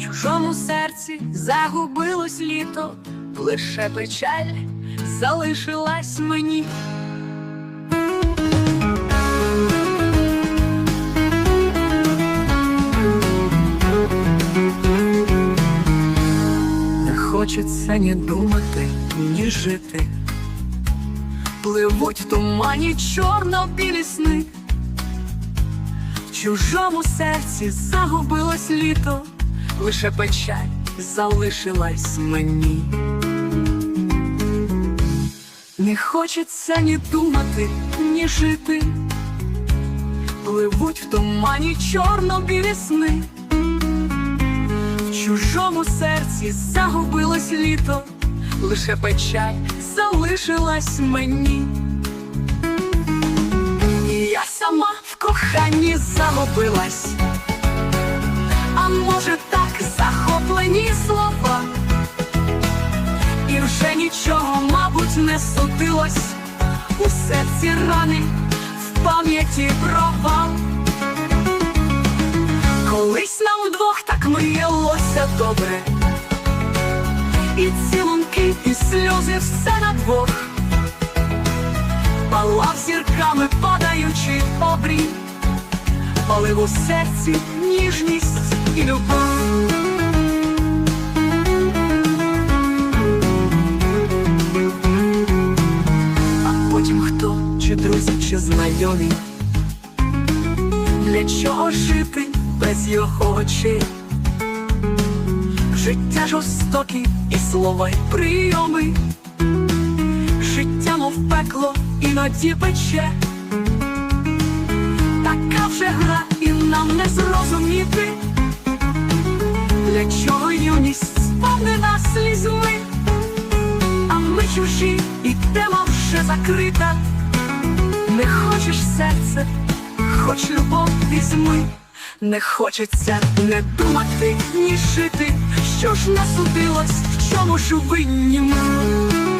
чужому серці загубилось літо, лише печаль залишилась мені. Не хочеться ні думати, ні жити. Пливуть в тумані чорно-білі сни. В чужому серці загубилось літо, лише печаль залишилась мені. Не хочеться ні думати, ні жити. Пливуть в тумані чорно-білі сни. В чужому серці загубилось літо, лише печаль залишилась мені. І я сама в коханні загубилась, а може так не судилось. У серці рани, в пам'яті провал. Колись нам вдвох так мріялося добре, і цілунки, і сльози все на двох, палав зірками падаючи обрій, палив у серці ніжність друзі, чи знайомі, для чого жити без його очей? Життя жорстокі і слова, й прийоми, життя, мов пекло, іноді пече. Така вже гра, і нам не зрозуміти, для чого юність сповнена слізьми, а ми чужі, і тема вже закрита. Не хочеш серце, хоч любов візьми, не хочеться не думати, ні жити, що ж насудилось, в чому ж винні ми.